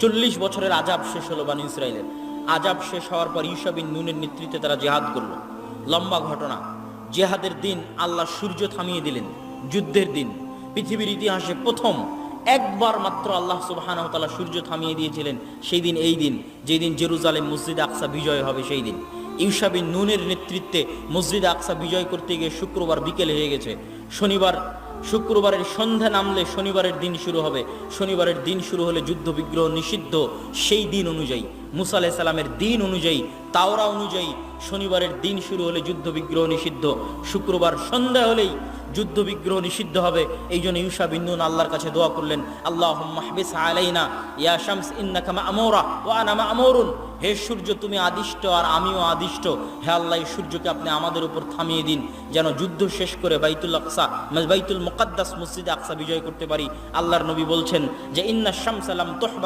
চল্লিশ বছরের আজাব শেষ হলো বানু ইসরায়েলের। আজাব শেষ হওয়ার পর ইউসাবিন নুনের নেতৃত্বে তারা জেহাদ করল। লম্বা ঘটনা। জেহাদের দিন আল্লাহ সূর্য থামিয়ে দিলেন। যুদ্ধের দিন। পৃথিবীর ইতিহাসে প্রথম একবার মাত্র আল্লাহ সুবহান সূর্য থামিয়ে দিয়েছিলেন। সেই দিন এই দিন। যেদিন জেরুজালেম মসজিদ আকসা বিজয় হবে সেই দিন। ইউসাবিন নুনের নেতৃত্বে মসজিদ আকসা বিজয় করতে গিয়ে শুক্রবার বিকেল হয়ে গেছে। শনিবার, শুক্রবারের সন্ধ্যা নামলে শনিবারের দিন শুরু হবে। শনিবারের দিন শুরু হলে যুদ্ধ বিগ্রহ নিষিদ্ধ সেই দিন অনুযায়ী, মুসা আলাহ সালামের দিন অনুযায়ী, তাওরা অনুযায়ী শনিবারের দিন শুরু হলে যুদ্ধ বিগ্রহ নিষিদ্ধ। শুক্রবার সন্ধ্যা হলেই যুদ্ধ বিগ্রহ নিষিদ্ধ হবে। এই জন্য ইউসা বিন্দুন আল্লাহর কাছে দোয়া করলেন আল্লাহ মাহবিস আলাইনা, ইয়া শামস ইন্নাকা মা'মুরা ওয়া আনা মা'মুরুন হে সূর্য, তুমি আদিষ্ট আর আমিও আদিষ্ট। হে আল্লাহ, এই সূর্যকে আপনি আমাদের উপর থামিয়ে দিন, যেন যুদ্ধ শেষ করে বাইতুল আকসা, বাইতুল মুকাদ্দাস মসজিদে আকসা বিজয় করতে পারি। আল্লাহর নবী বলছেন যে, ইন্না শামসালাম তোহবা